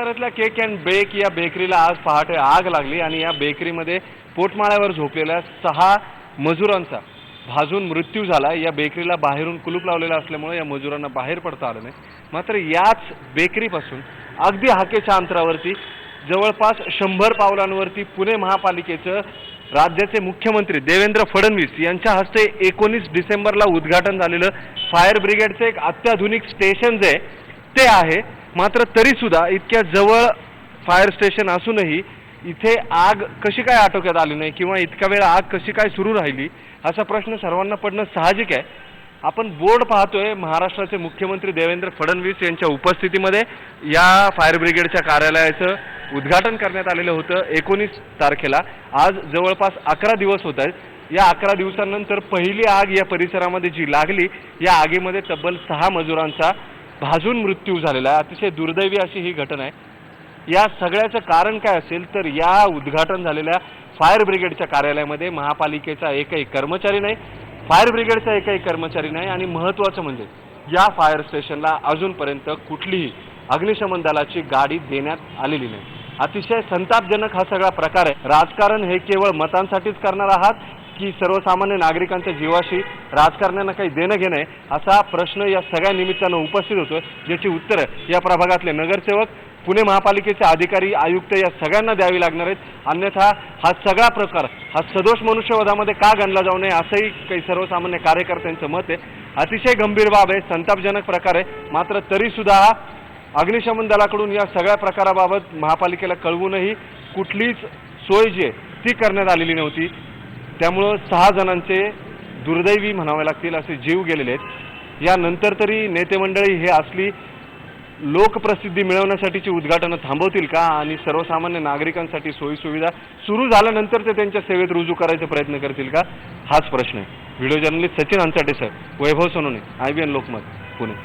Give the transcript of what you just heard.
परिसरातल्या cake and bake या बेकरीला आज पहाटे आग लागली आणि या बेकरीमध्ये पोटमाळ्यावर झोपलेल्या सहा मजुरांचा भाजून मृत्यू झाला. या बेकरीला बाहेरून कुलूप लावलेला असल्यामुळे या मजुरांना बाहेर पडता आलं नाही. मात्र याच बेकरीपासून अगदी हाकेच्या अंतरावरती जवळपास शंभर पावलांवरती पुणे महापालिकेचं राज्याचे मुख्यमंत्री देवेंद्र फडणवीस यांच्या हस्ते एकोणीस डिसेंबरला उद्घाटन झालेलं फायर ब्रिगेडचं एक अत्याधुनिक स्टेशन जे ते आहे. मात्र तरीसुद्धा इतक्या जवळ फायर स्टेशन असूनही इथे आग कशी काय आटोक्यात आली नाही किंवा इतका वेळ आग कशी काय सुरू राहिली असा प्रश्न सर्वांना पडणं साहजिक आहे. आपण बोर्ड पाहतोय महाराष्ट्राचे मुख्यमंत्री देवेंद्र फडणवीस यांच्या उपस्थितीमध्ये या फायर ब्रिगेडच्या कार्यालयाचं उद्घाटन करण्यात आलेलं होतं एकोणीस तारखेला. आज जवळपास अकरा दिवस होत आहेत. या अकरा दिवसांनंतर पहिली आग या परिसरामध्ये जी लागली या आगीमध्ये तब्बल सहा मजुरांचा भाजून मृत्यू झालेला आहे. अतिशय दुर्दैवी अशी ही घटना आहे. या सगळ्याचं कारण काय असेल तर या उद्घाटन झालेल्या फायर ब्रिगेडच्या कार्यालयामध्ये महापालिकेचा एकही कर्मचारी नाही फायर ब्रिगेडचा एकही कर्मचारी नाही आणि महत्त्वाचं म्हणजे या फायर स्टेशनला अजूनपर्यंत कुठलीही अग्निशमन दलाची गाडी देण्यात आलेली नाही. अतिशय संतापजनक हा सगळा प्रकार आहे. राजकारण हे केवळ मतांसाठीच करणार आहात की सर्वसामान्य नागरिकांच्या जीवाशी राजकारण्यांना काही देणं घेणं आहे असा प्रश्न या सगळ्या निमित्तानं उपस्थित होतोय ज्याची उत्तरं या प्रभागातले नगरसेवक पुणे महापालिकेचे अधिकारी आयुक्त या सगळ्यांना द्यावी लागणार आहेत. अन्यथा हा सगळा प्रकार हा सदोष मनुष्यवधामध्ये का गणला जाऊ नये असंही काही सर्वसामान्य कार्यकर्त्यांचं मत आहे. अतिशय गंभीर बाब आहे संतापजनक प्रकार आहे. मात्र तरीसुद्धा अग्निशमन दलाकडून या सगळ्या प्रकाराबाबत महापालिकेला कळवूनही कुठलीच सोय जी आहे ती करण्यात आलेली नव्हती. त्यामुळं सहा जणांचे दुर्दैवी म्हणावे लागतील असे जीव गेलेले आहेत. यानंतर तरी नेते मंडळी हे असली लोकप्रसिद्धी मिळवण्यासाठीची उद्घाटनं थांबवतील का? आणि सर्वसामान्य नागरिकांसाठी सोयीसुविधा सुरू झाल्यानंतर ते त्यांच्या सेवेत रुजू करायचा प्रयत्न करतील का? हाच प्रश्न आहे. Video journalist Sachin Anchate sir Vaibhav Sonone I B N Lokmat Pune.